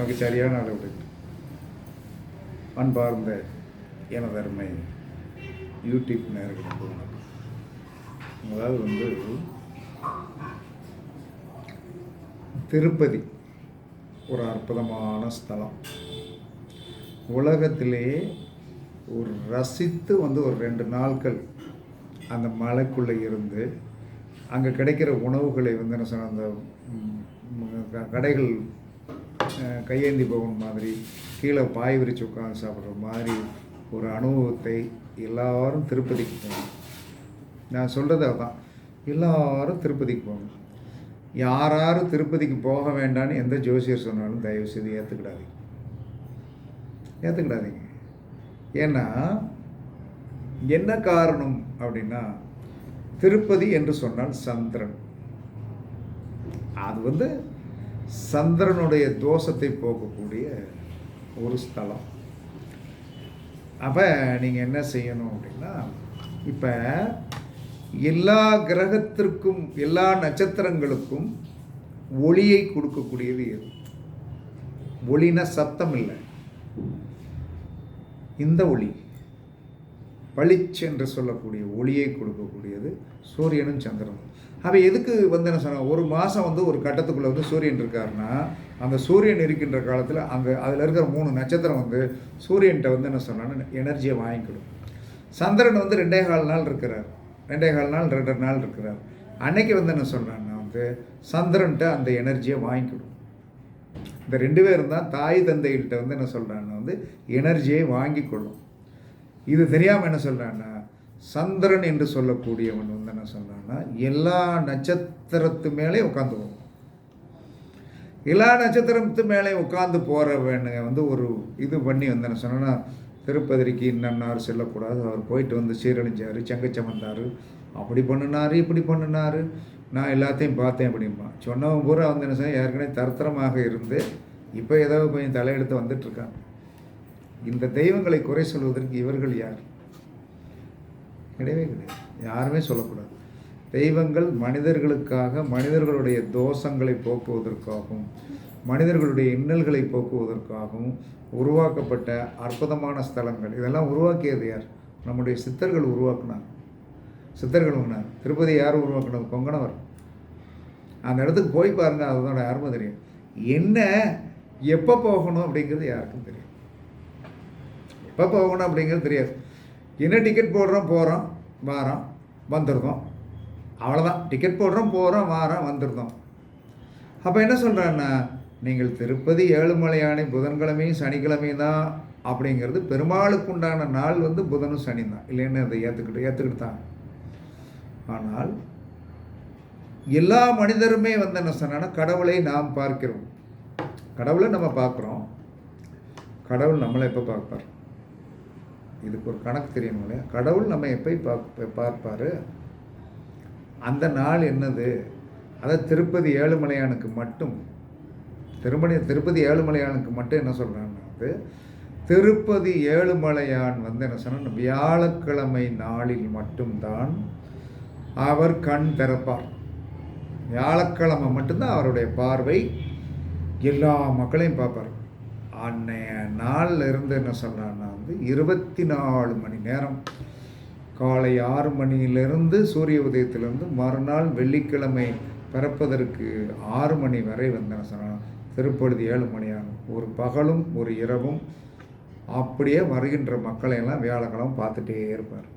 நமக்கு சரியான அளவு அன்பார்ந்த எனதருமை யூடியூப் நேர்களுக்கு வணக்கம். அதாவது வந்து திருப்பதி ஒரு அற்புதமான ஸ்தலம். உலகத்திலே ஒரு ரசித்து வந்து ஒரு ரெண்டு நாட்கள் அந்த மலைக்குள்ளே இருந்து அங்கே கிடைக்கிற உணவுகளை வந்து என்ன சொன்ன அந்த க- கடைகள் கையேந்தி பவன் மாதிரி கீழே பாய் விரிச்சு உட்காந்து சாப்பிட்ற மாதிரி ஒரு அனுபவத்தை எல்லாரும் திருப்பதிக்கு போகணும். நான் சொல்கிறது அதான். எல்லாரும் திருப்பதிக்கு போகணும். யார் யார் திருப்பதிக்கு போக வேண்டாம்னு எந்த ஜோசியர் சொன்னாலும் தயவு செய்து ஏற்றுக்கிடாதீங்க ஏற்றுக்கிடாதீங்க ஏன்னா என்ன காரணம் அப்படின்னா திருப்பதி என்று சொன்னால் சந்திரன். அது வந்து சந்திரனுடைய தோஷத்தை போக்கக்கூடிய ஒரு ஸ்தலம். அப்போ நீங்கள் என்ன செய்யணும் அப்படின்னா இப்போ எல்லா கிரகத்திற்கும் எல்லா நட்சத்திரங்களுக்கும் ஒளியை கொடுக்கக்கூடியது எது? ஒளினா சத்தம் இல்லை. இந்த ஒளி பளிச்சு என்று சொல்லக்கூடிய ஒளியை கொடுக்கக்கூடியது சூரியனும் சந்திரனும். அவன் எதுக்கு வந்து என்ன சொன்ன ஒரு மாதம் வந்து ஒரு கட்டத்துக்குள்ளே வந்து சூரியன் இருக்காருன்னா அந்த சூரியன் இருக்கின்ற காலத்தில் அங்கே அதில் இருக்கிற மூணு நட்சத்திரம் வந்து சூரியன்கிட்ட வந்து என்ன சொன்னான்னு எனர்ஜியை வாங்கிக்கிடும் சந்திரன் வந்து ரெண்டே கால் நாள் இருக்கிறார். ரெண்டே கால் நாள் ரெண்டரை நாள் இருக்கிறார். அன்னைக்கு வந்து என்ன சொல்கிறான்னா வந்து சந்திரன்கிட்ட அந்த எனர்ஜியை வாங்கிக்கிடும் இந்த ரெண்டு பேரும் தான் தாய் தந்தைகிட்ட வந்து என்ன சொல்கிறான்னா வந்து எனர்ஜியை வாங்கி கொள்ளும். இது தெரியாமல் என்ன சொல்கிறான்னா சந்திரன் என்று சொல்லக்கூடியவன் வந்து என்ன சொல்கிறான்னா எல்லா நட்சத்திரத்து மேலே உட்காந்து போகும் எல்லா நட்சத்திரத்து மேலே உட்காந்து போகிற வேணுங்க வந்து ஒரு இது பண்ணி வந்து சொன்னேன்னா திருப்பதிக்கு இன்னன்னார் செல்லக்கூடாது. அவர் போயிட்டு வந்து சீரழிஞ்சார் செங்கச்சமந்தார். அப்படி பண்ணினார் இப்படி பண்ணினார். நான் எல்லாத்தையும் பார்த்தேன் அப்படிம்பா. சொன்னவன் பூரா வந்து என்ன சார் ஏற்கனவே தரத்தரமாக இருந்து இப்போ ஏதோ கொஞ்சம் தலையெடுத்து வந்துட்டுருக்காங்க இந்த தெய்வங்களை குறை சொல்வதற்கு இவர்கள் யார்? கிடையவே கிடையாது. யாருமே சொல்லக்கூடாது. தெய்வங்கள் மனிதர்களுக்காக மனிதர்களுடைய தோஷங்களை போக்குவதற்காகவும் மனிதர்களுடைய இன்னல்களை போக்குவதற்காகவும் உருவாக்கப்பட்ட அற்புதமான ஸ்தலங்கள். இதெல்லாம் உருவாக்கியது யார்? நம்முடைய சித்தர்கள் உருவாக்குனாங்க சித்தர்கள் உருவாக்குனாங்க திருப்பதி யார் உருவாக்குனது? கொங்கணவர். அந்த இடத்துக்கு போய் பாருங்க அதுதான் யாருமே தெரியும். என்ன எப்போ போகணும் அப்படிங்கிறது யாருக்கும் தெரியும் எப்போ போகணும் அப்படிங்கிறது தெரியாது. என்ன டிக்கெட் போடுறோம்? போகிறோம் வாரோம் வந்துடுறோம். அவ்வளோதான் டிக்கெட் போடுறோம் போகிறோம் வாரம் வந்திருந்தோம். அப்போ என்ன சொல்கிறேன்னா நீங்கள் திருப்பதி ஏழுமலையானை புதன்கிழமையும் சனிக்கிழமையும் தான் அப்படிங்கிறது பெருமாளுக்கு உண்டான நாள் வந்து புதனும் சனி தான். இல்லைன்னு அதை ஏற்றுக்கிட்டு ஏற்றுக்கிட்டு தான் ஆனால் எல்லா மனிதருமே வந்து என்ன சொன்னால் கடவுளை நாம் பார்க்கிறோம். கடவுளை நம்ம பார்க்குறோம். கடவுள் நம்மளை எப்போ பார்ப்பார்? இதுக்கு ஒரு கணக்கு தெரியணும் இல்லையா? கடவுள் நம்ம எப்போ பார்ப்பார்? அந்த நாள் என்னது? அதை திருப்பதி ஏழுமலையானுக்கு மட்டும் திருமணி திருப்பதி ஏழுமலையானுக்கு மட்டும் என்ன சொல்கிறாங்கன்னா வந்து திருப்பதி ஏழுமலையான் வந்து என்ன சொன்னால் வியாழக்கிழமை நாளில் மட்டும்தான் அவர் கண் திறப்பார். வியாழக்கிழமை மட்டும்தான் அவருடைய பார்வை எல்லா மக்களையும் பார்ப்பார். அன்னைய நாளில் இருந்து என்ன சொல்கிறான்னா வந்து இருபத்தி நாலு மணி நேரம். காலை ஆறு மணியிலிருந்து சூரிய உதயத்திலிருந்து மறுநாள் வெள்ளிக்கிழமை பிறப்பதற்கு ஆறு மணி வரை வந்தன சொன்னால் திருப்பொழுது ஏழு மணியாகும். ஒரு பகலும் ஒரு இரவும் அப்படியே வருகின்ற மக்களை எல்லாம் வியாழக்கிழமை பார்த்துட்டே இருப்பார்.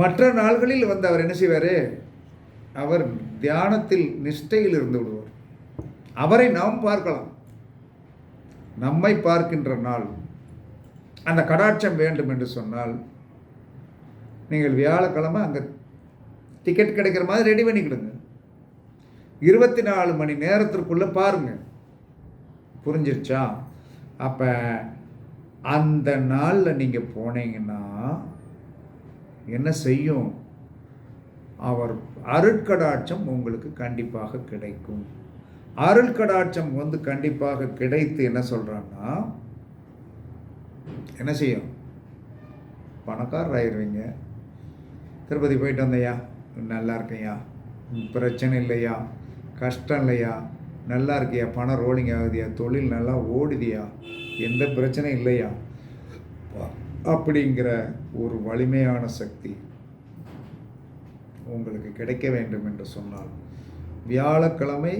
மற்ற நாள்களில் வந்து அவர் என்ன செய்வார்? அவர் தியானத்தில் நிஷ்டையில் இருந்து விடுவார். அவரை நாம் பார்க்கலாம். நம்மை பார்க்கின்ற நாள் அந்த கடாட்சம் வேண்டும் என்று சொன்னால் நீங்கள் வியாழக்கிழமை அங்கே டிக்கெட் கிடைக்கிற மாதிரி ரெடி பண்ணிக்கிடுங்க இருபத்தி நாலு மணி நேரத்திற்குள்ளே பாருங்கள் புரிஞ்சிருச்சா? அப்போ அந்த நாளில் நீங்கள் போனீங்கன்னா என்ன செய்யும்? அவர் அருட்கடாட்சம் உங்களுக்கு கண்டிப்பாக கிடைக்கும். அருள்கடாட்சம் வந்து கண்டிப்பாக கிடைத்து என்ன சொல்கிறான்னா என்ன செய்யும்? பணக்காரர் ஆயிடுவீங்க திருப்பதி போயிட்டு வந்தையா நல்லா இருக்கையா பிரச்சனை இல்லையா? கஷ்டம் இல்லையா? நல்லா இருக்கியா? பணம் ரோலிங் ஆகுதியா? தொழில் நல்லா ஓடுதியா? எந்த பிரச்சனையும் இல்லையா? அப்படிங்கிற ஒரு வலிமையான சக்தி உங்களுக்கு கிடைக்க வேண்டும் என்று சொன்னால் வியாழக்கிழமை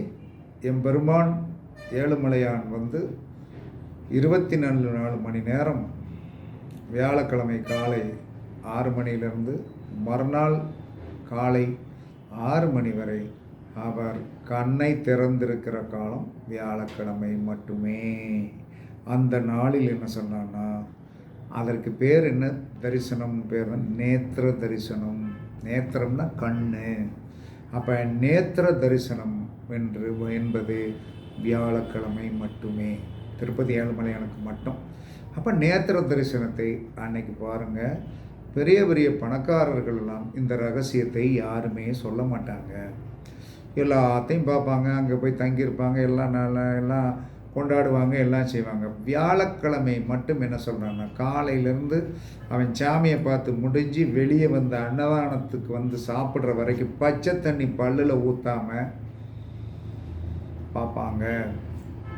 எம்பெருமான் ஏழுமலையான் வந்து இருபத்தி நாலு நாலு மணி நேரம் வியாழக்கிழமை காலை ஆறு மணியிலிருந்து மறுநாள் காலை ஆறு மணி வரை அவர் கண்ணை திறந்திருக்கிற காலம் வியாழக்கிழமை மட்டுமே. அந்த நாளில் என்ன சொன்னான்னா அதற்கு பேர் என்ன? தரிசனம். பேர் நேத்திர தரிசனம். நேத்திரம்னா கண்ணு. அப்போ நேத்திர தரிசனம் என்று என்பது வியாழக்கிழமை மட்டுமே. திருப்பதி ஏழுமலையானுக்கு மட்டும். அப்போ நேத்திர தரிசனத்தை அன்னைக்கு பாருங்கள் பெரிய பெரிய பணக்காரர்கள் எல்லாம் இந்த ரகசியத்தை யாருமே சொல்ல மாட்டாங்க. எல்லாத்தையும் பார்ப்பாங்க. அங்கே போய் தங்கியிருப்பாங்க. எல்லாம் நல்லா எல்லாம் கொண்டாடுவாங்க. எல்லாம் செய்வாங்க. வியாழக்கிழமை மட்டும் என்ன சொல்கிறாங்கன்னா காலையிலேருந்து அவன் சாமியை பார்த்து முடிஞ்சு வெளியே வந்த அன்னதானத்துக்கு வந்து சாப்பிட்ற வரைக்கும் பச்சை தண்ணி பல்லில் ஊற்றாமல் பார்ப்பாங்க.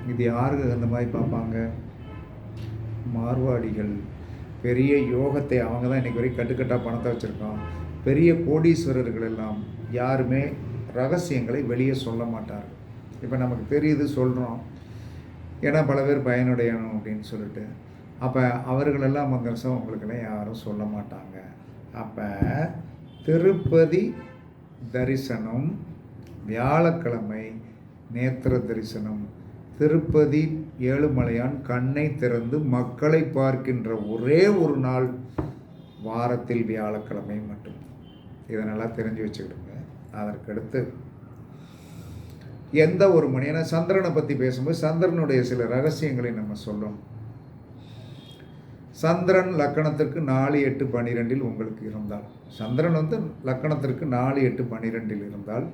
இது யாருக்கு அந்த மாதிரி பார்ப்பாங்க? மார்வாடிகள். பெரிய யோகத்தை அவங்க தான் இன்றைக்கி வரைக்கும் கட்டுக்கட்டாக பணத்தை வச்சுருக்கோம் பெரிய கோடீஸ்வரர்கள் எல்லாம் யாருமே ரகசியங்களை வெளியே சொல்ல மாட்டார்கள் இப்போ நமக்கு தெரியுது சொல்கிறோம் ஏன்னா பல பேர் பயனுடையணும் அப்படின்னு சொல்லிட்டு. அப்போ அவர்களெல்லாம் மங்கரசம் வருஷம் உங்களுக்கெல்லாம் யாரும் சொல்ல மாட்டாங்க. அப்போ திருப்பதி தரிசனம் வியாழக்கிழமை நேத்திர தரிசனம் திருப்பதி ஏழுமலையான் கண்ணை திறந்து மக்களை பார்க்கின்ற ஒரே ஒரு நாள் வாரத்தில் வியாழக்கிழமை மட்டும். இதை நல்லா தெரிஞ்சு வச்சுக்கிடுங்க. அதற்கடுத்து எந்த ஒரு மணி ஏன்னா சந்திரனை பற்றி பேசும்போது சந்திரனுடைய சில ரகசியங்களை நம்ம சொல்லணும் சந்திரன் லக்கணத்திற்கு நாலு எட்டு பன்னிரெண்டில் உங்களுக்கு இருந்தால். சந்திரன் வந்து லக்கணத்திற்கு நாலு எட்டு பன்னிரெண்டில் இருந்தால்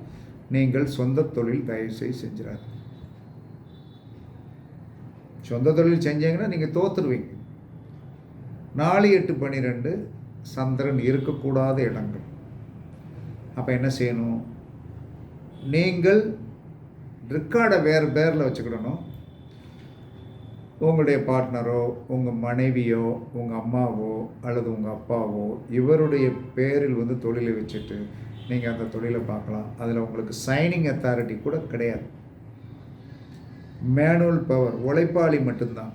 நீங்கள் சொந்த தொழில் தயவு செய்து செஞ்சிடாது சொந்த தொழில் செஞ்சீங்கன்னா நீங்கள் தோத்துருவீங்க. நாலு எட்டு பன்னிரெண்டு சந்திரன் இருக்கக்கூடாத இடங்கள். அப்போ என்ன செய்யணும்? நீங்கள் ரெக்கார்டை வேறு பேரில் வச்சுக்கிடணும். உங்களுடைய பார்ட்னரோ உங்கள் மனைவியோ உங்கள் அம்மாவோ அல்லது உங்கள் அப்பாவோ இவருடைய பேரில் வந்து தொழிலை வச்சுட்டு நீங்கள் அந்த தொழிலை பார்க்கலாம். அதில் உங்களுக்கு சைனிங் அத்தாரிட்டி கூட கிடையாது. மேனுவல் பவர் உழைப்பாளி மட்டும்தான்.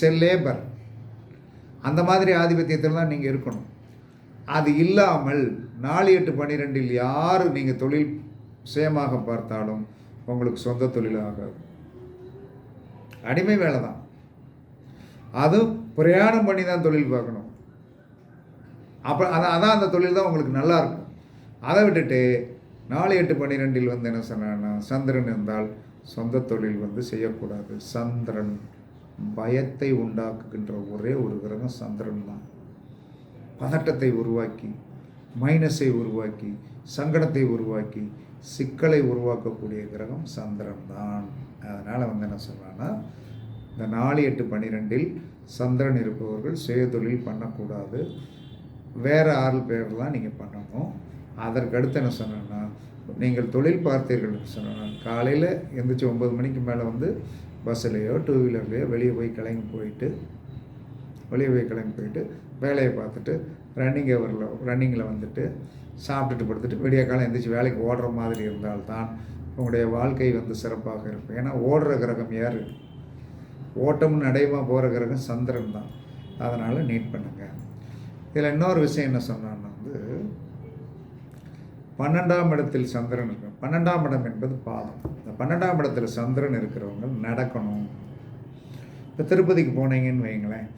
செல் லேபர் அந்த மாதிரி ஆதிபத்தியத்தில் தான் நீங்கள் இருக்கணும். அது இல்லாமல் நாலு எட்டு பன்னிரெண்டில் யார் நீங்கள் தொழில் சுயமாக பார்த்தாலும் உங்களுக்கு சொந்த தொழில் அடிமை வேலை தான். அதுவும் பிரயாணம் பண்ணி தான் தொழில் பார்க்கணும். அப்போ அதான் அதான் அந்த தொழில் தான் உங்களுக்கு நல்லாயிருக்கும் அதை விட்டுட்டு நாலு எட்டு பன்னிரெண்டில் வந்து என்ன சொன்னா சந்திரன் இருந்தால் சொந்த தொழில் வந்து செய்யக்கூடாது. சந்திரன் பயத்தை உண்டாக்குகின்ற ஒரே ஒரு கிரகம் சந்திரன் தான். பதட்டத்தை உருவாக்கி மைனஸை உருவாக்கி சங்கடத்தை உருவாக்கி சிக்கலை உருவாக்கக்கூடிய கிரகம் சந்திரன் தான். அதனால் வந்து என்ன சொல்கிறான்னா இந்த நாலு எட்டு பன்னிரெண்டில் சந்திரன் இருப்பவர்கள் சுயதொழில் பண்ணக்கூடாது. வேறு ஆறு பேர்லாம் நீங்கள் பண்ணணும். அதற்கடுத்து என்ன சொன்னேன்னா நீங்கள் தொழில் பார்த்தீர்கள் சொன்னால் காலையில் எந்திரிச்சி ஒம்பது மணிக்கு மேலே வந்து பஸ்ஸுலேயோ டூ வீலர்லேயோ வெளியே போய் கிளம்பி போயிட்டு வெளியே போய் கிளம்பி போயிட்டு வேலையை பார்த்துட்டு ரன்னிங் ஹவரில் ரன்னிங்கில் வந்துட்டு சாப்பிட்டுட்டு படுத்துட்டு விடிய காலம் எந்திரிச்சு வேலைக்கு ஓடுற மாதிரி இருந்தால்தான் உங்களுடைய வாழ்க்கை வந்து சிறப்பாக இருக்கும். ஏன்னா ஓடுற கிரகம் யார்? ஓட்டம்னு நடையமாக போகிற கிரகம் சந்திரன் தான். அதனால் நீட் பண்ணுங்கள் இதில் இன்னொரு விஷயம் என்ன சொன்னான்னா பன்னெண்டாம் இடத்தில் சந்திரன் இருக்கும் பன்னெண்டாம் இடம் என்பது பாதம். இந்த பன்னெண்டாம் இடத்தில் சந்திரன் இருக்கிறவங்க நடக்கணும். இப்போ திருப்பதிக்கு போனீங்கன்னு வைங்களேன்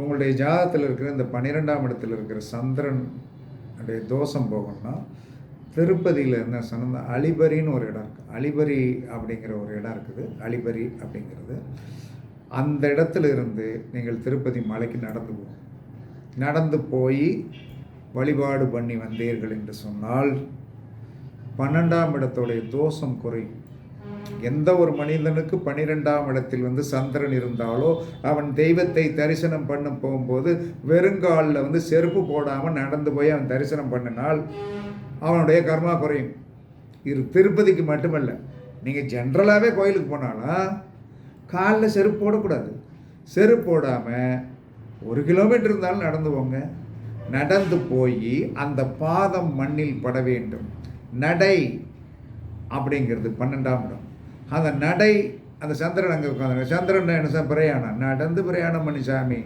உங்களுடைய ஜாதத்தில் இருக்கிற இந்த பன்னிரெண்டாம் இடத்தில் இருக்கிற சந்திரன் உடைய தோஷம் போகணும்னா திருப்பதியில் என்ன சொன்ன அலிபரின்னு ஒரு இடம் இருக்குது அலிபரி அப்படிங்கிற ஒரு இடம் இருக்குது. அலிபரி அப்படிங்கிறது. அந்த இடத்துல இருந்து நீங்கள் திருப்பதி மலைக்கு நடந்து போகும் நடந்து போய் வழிபாடு பண்ணி வந்தீர்கள் என்று சொன்னால் பன்னெண்டாம் இடத்துடைய தோஷம் குறையும் எந்த ஒரு மனிதனுக்கு பன்னிரெண்டாம் இடத்தில் வந்து சந்திரன் இருந்தாலோ அவன் தெய்வத்தை தரிசனம் பண்ண போகும்போது வெறுங்காலில் வந்து செருப்பு போடாமல் நடந்து போய் அவன் தரிசனம் பண்ணினால் அவனுடைய கர்மா குறையும். இரு திருப்பதிக்கு மட்டுமல்ல நீங்கள் ஜென்ரலாகவே கோயிலுக்கு போனாலும் காலில் செருப்பு போடக்கூடாது. செருப்பு போடாமல் ஒரு கிலோமீட்டர் இருந்தாலும் நடந்து போங்க. நடந்து போய் அந்த பாதம் மண்ணில் பட வேண்டும். நடை அப்படிங்கிறது பன்னெண்டாம் இடம். அந்த நடை அந்த சந்திரன் அங்கே உட்காந்து சந்திரன் என்ன சார்? பிரயாணம். நடந்து பிரயாணம் பண்ணி சாமி.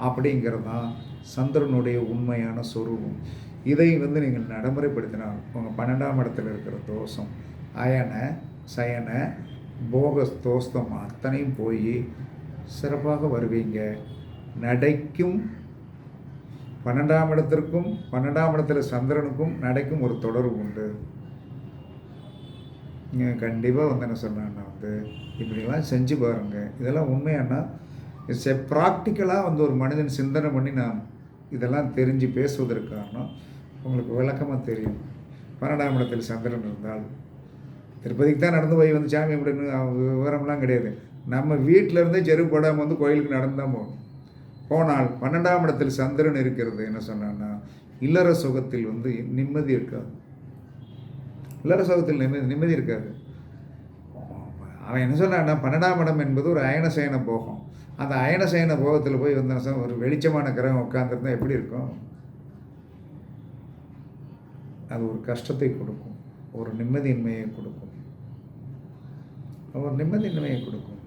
அப்படிங்கிறது தான் சந்திரனுடைய உண்மையான சொரூபம். இதை வந்து நீங்கள் நடைமுறைப்படுத்தினால் உங்கள் பன்னெண்டாம் இடத்துல இருக்கிற தோஷம் அயன சயன போக தோஸ்தம் அத்தனையும் போய் சிறப்பாக வருவீங்க. நடைக்கும் பன்னெண்டாம் இடத்திற்கும் பன்னெண்டாம் இடத்துல சந்திரனுக்கும் நடைக்கும் ஒரு தொடர்பு உண்டு. நீங்கள் கண்டிப்பாக வந்து என்ன சொன்னேன்னா வந்து இப்படிலாம் செஞ்சு பாருங்கள் இதெல்லாம் உண்மையானா? இட்ஸ் எ ப்ராக்டிக்கலாக வந்து ஒரு மனிதன் சிந்தனை பண்ணி நான் இதெல்லாம் தெரிஞ்சு பேசுவதற்கு காரணம் உங்களுக்கு விளக்கமாக தெரியும். பன்னெண்டாம் இடத்தில் சந்திரன் இருந்தால். திருப்பதிக்கு தான் நடந்து போய் வந்து சாமி அப்படின்னு விவரம்லாம் கிடையாது. நம்ம வீட்டில் இருந்தே செருப்பு போடாமல் வந்து கோயிலுக்கு நடந்து தான் போகணும். போனால் பன்னெண்டாம் இடத்தில் சந்திரன் இருக்கிறது என்ன சொன்னான்னா இல்லற சுகத்தில் வந்து நிம்மதி இருக்காது. இல்லற சுகத்தில் நிம்மதி நிம்மதி இருக்காது. அவன் என்ன சொன்னான்னா பன்னெண்டாம் இடம் என்பது ஒரு அயனசயன போகம். அந்த அயனசயன போகத்தில் போய் வந்து ஒரு வெளிச்சமான கிரகம் உட்காந்துருந்தா எப்படி இருக்கும்? அது ஒரு கஷ்டத்தை கொடுக்கும். ஒரு நிம்மதியின்மையை கொடுக்கும். ஒரு நிம்மதியின்மையை கொடுக்கும்.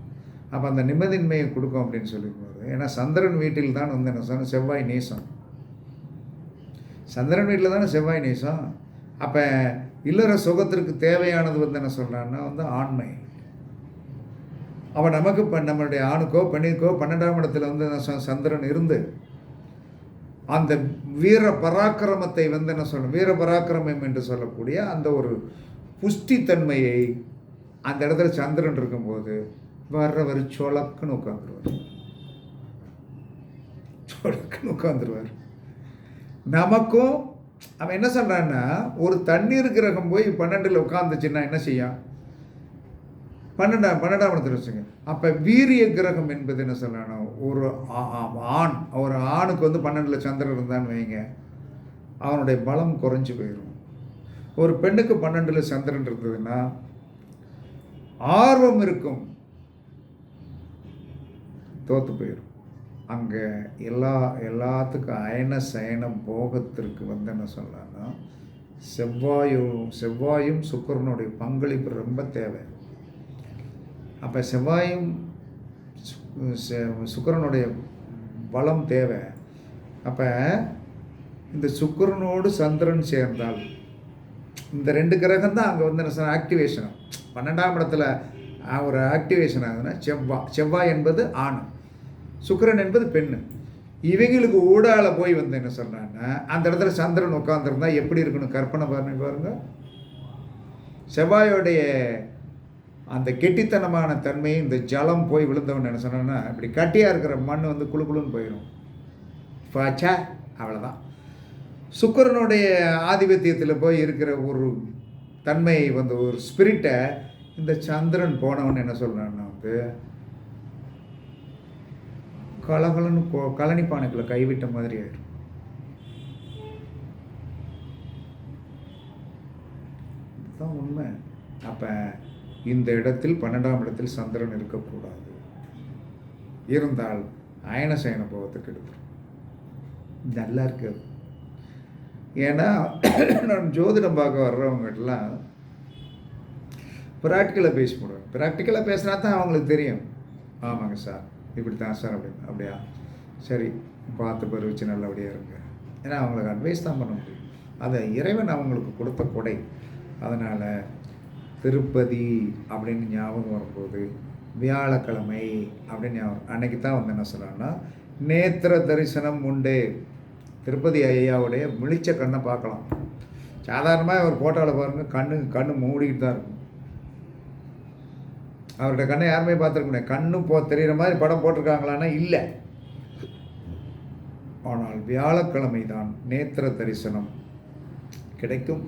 அப்போ அந்த நிம்மதியின்மையை கொடுக்கும் அப்படின்னு சொல்லியிருக்கோம் ஏன்னா சந்திரன் வீட்டில் தான் வந்து என்ன சொன்ன செவ்வாய் நேசம். சந்திரன் வீட்டில் தானே செவ்வாய் நேசம்? அப்போ இல்லற சுகத்திற்கு தேவையானது வந்து என்ன சொல்கிறான்னா வந்து ஆண்மை. அவன் நமக்கு இப்போ நம்மளுடைய ஆணுக்கோ பெண்ணுக்கோ பன்னெண்டாம் இடத்துல வந்து என்ன சந்திரன் இருந்து. அந்த வீர பராக்கிரமத்தை வந்து என்ன சொல்ல வீர பராக்கிரமம் என்று சொல்லக்கூடிய அந்த ஒரு புஷ்டித்தன்மையை அந்த இடத்துல சந்திரன் இருக்கும்போது வர்றவர் சொலக்குன்னு உட்காந்துருவார் சொலக்குன்னு உட்காந்துருவார் நமக்கும் அவன் என்ன சொல்கிறான்னா ஒரு தண்ணீர் கிரகம் போய் பன்னெண்டில் உட்காந்துச்சுன்னா என்ன செய்யும்? பன்னெண்டாம் பன்னெண்டாம் இடத்துல வச்சுங்க. அப்போ வீரிய கிரகம் என்பது என்ன சொல்லணும் ஒரு ஆண் ஒரு ஆணுக்கு வந்து பன்னெண்டில் சந்திரன் இருந்தான்னு வைங்க. அவனுடைய பலம் குறைஞ்சி போயிடும் ஒரு பெண்ணுக்கு பன்னெண்டில் சந்திரன் இருந்ததுன்னா ஆர்வம் இருக்கும். தோற்று போயிடும் அங்கே எல்லா எல்லாத்துக்கும் அயன சயனம் போகத்திற்கு வந்து என்ன சொல்லலாம்னா செவ்வாயும் செவ்வாயும் சுக்கரனுடைய பங்களிப்பு ரொம்ப தேவை. அப்போ செவ்வாயும் சுக்கரனுடைய பலம் தேவை. அப்போ இந்த சுக்கரனோடு சந்திரன் சேர்ந்தால் இந்த ரெண்டு கிரகம் தான் அங்கே வந்து என்ன ஆக்டிவேஷன் பன்னெண்டாம் இடத்துல ஒரு ஆக்டிவேஷன் ஆகுதுன்னா செவ்வாய் செவ்வாய் என்பது ஆண். சுக்கரன் என்பது பெண்ணு. இவங்களுக்கு ஊடால போய் வந்து என்ன சொன்னான்னா அந்த இடத்துல சந்திரன் உட்காந்துருந்தா எப்படி இருக்கணும்? கற்பனை பாருங்க பாருங்க. செவ்வாயோடைய அந்த கெட்டித்தனமான தன்மையை இந்த ஜலம் போய் விழுந்தவன் என்ன சொன்னா இப்படி கட்டியாக இருக்கிற மண் வந்து குழு குழுன்னு போயிடும் பாச்சா அவ்வளோதான் சுக்கரனுடைய ஆதிபத்தியத்தில் போய் இருக்கிற ஒரு தன்மை வந்து ஒரு ஸ்பிரிட்டை இந்த சந்திரன் போனவன் என்ன சொல்கிறான்னா வந்து கலகலன்னு கழனி பானைக்குள்ள கைவிட்ட மாதிரி ஆயிடும். இதுதான் உண்மை. அப்போ இந்த இடத்தில் பன்னெண்டாம் இடத்தில் சந்திரன் இருக்கக்கூடாது. இருந்தால் அயன சயன போகத்துக்கு எடுத்துரும். நல்லா இருக்குது. ஏன்னா நான் ஜோதிடம் பார்க்க வர்றவங்ககிட்டலாம் ப்ராக்டிக்கலாக பேசி போடுவேன் ப்ராக்டிக்கலாக பேசினா தான் அவங்களுக்கு தெரியும். ஆமாங்க சார். இப்படி தான் சார் அப்படின்னு. அப்படியா? சரி பார்த்து பருவிச்சு நல்லபடியாக இருங்க. ஏன்னா அவங்களுக்கு அட்வைஸ் தான் பண்ண முடியும். அதை இறைவன் அவங்களுக்கு கொடுத்த கொடை. அதனால் திருப்பதி அப்படின்னு ஞாபகம் வரும்போது வியாழக்கிழமை அப்படின்னு ஞாபகம் அன்னைக்கு தான் வந்து என்ன சொல்கிறான்னா நேத்திர தரிசனம் உண்டு. திருப்பதி ஐயாவுடைய முழிச்ச கண்ணை பார்க்கலாம். சாதாரணமாக ஒரு ஃபோட்டோவில் பாருங்கள் கண்ணு கண்ணு மூடிக்கிட்டு தான் இருக்கும். அவருடைய கண்ணை யாருமே பார்த்துருக்க முடியாது. கண்ணு போ தெரிகிற மாதிரி படம் போட்டிருக்காங்களான்னா இல்லை. ஆனால் வியாழக்கிழமை தான் நேத்திர தரிசனம் கிடைக்கும்.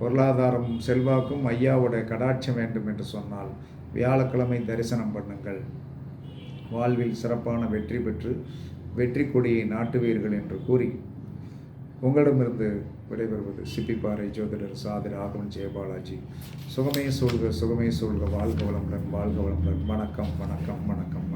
பொருளாதாரம் செல்வாக்கும் ஐயாவுடைய கடாட்சம் வேண்டும் என்று சொன்னால் வியாழக்கிழமை தரிசனம் பண்ணுங்கள். வாழ்வில் சிறப்பான வெற்றி பெற்று வெற்றி கொடியை நாட்டுவீர்கள் என்று கூறி உங்களிடமிருந்து விடைபெறுவது சிப்பிப்பாறை ஜோதிடர் சாதிர் ஆகவன் ஜெயபாலாஜி. சுகமே சொல்க சுகமே சொல்க வாழ்க வளமுடன் வாழ்க வளமுடன் வணக்கம் வணக்கம் வணக்கம்.